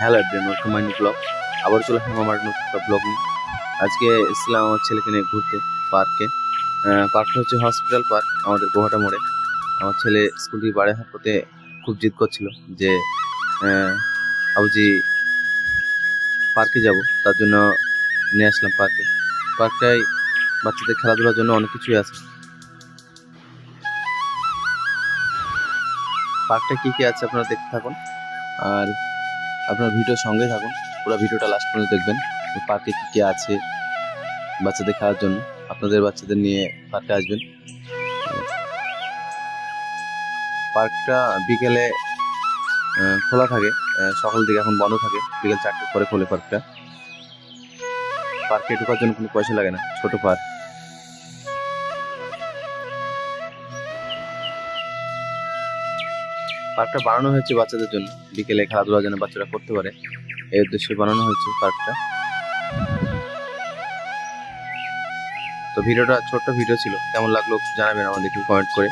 Hello everyone welcome blog আবার চলে আসলাম আমার নতুন ব্লগ নিয়ে। আজকে এসেছিলাম আমার ছেলেকে নিয়ে ঘুরতে পার্কে পার্কটা হচ্ছে হসপিটাল পার্ক আমাদের গোহাটা মোড়ে। আমার ছেলে স্কুল থেকে বাড়ি পথে খুব জিদ করছিল যে আবুজি পার্কে যাব। তার জন্য নিয়ে আসলাম পার্কে পার্কটায় বাচ্চাদের খেলাধুলার জন্য অনেক কিছুই আছে। পার্কটা কী কি আছে আপনারা দেখতে থাকুন। আর আপনার ভিডিওর সঙ্গে থাকুন। পুরো ভিডিওটা লাস্ট পর্যন্ত দেখবেন। পার্কে কী কী আছে বাচ্চাদের খেলার জন্য। আপনাদের বাচ্চাদের নিয়ে পার্কে আসবেন। পার্কটা বিকেলে খোলা থাকে। সকাল দিকে এখন বন্ধ থাকে। বিকেল চারটের পরে খোলে পার্কটা। পার্কে ঢোকার জন্য কোনো পয়সা লাগে না। ছোট পার্ক। পার্কটা বানানো হয়েছে বাচ্চাদের জন্য। বিকেলে খেলাধুলা যেন বাচ্চারা করতে পারে। এই উদ্দেশ্যে বানানো হয়েছে পার্কটা। তো ভিডিওটা ছোট্ট ভিডিও ছিল। কেমন লাগল জানাবেন আমাদেরকে কমেন্ট করে।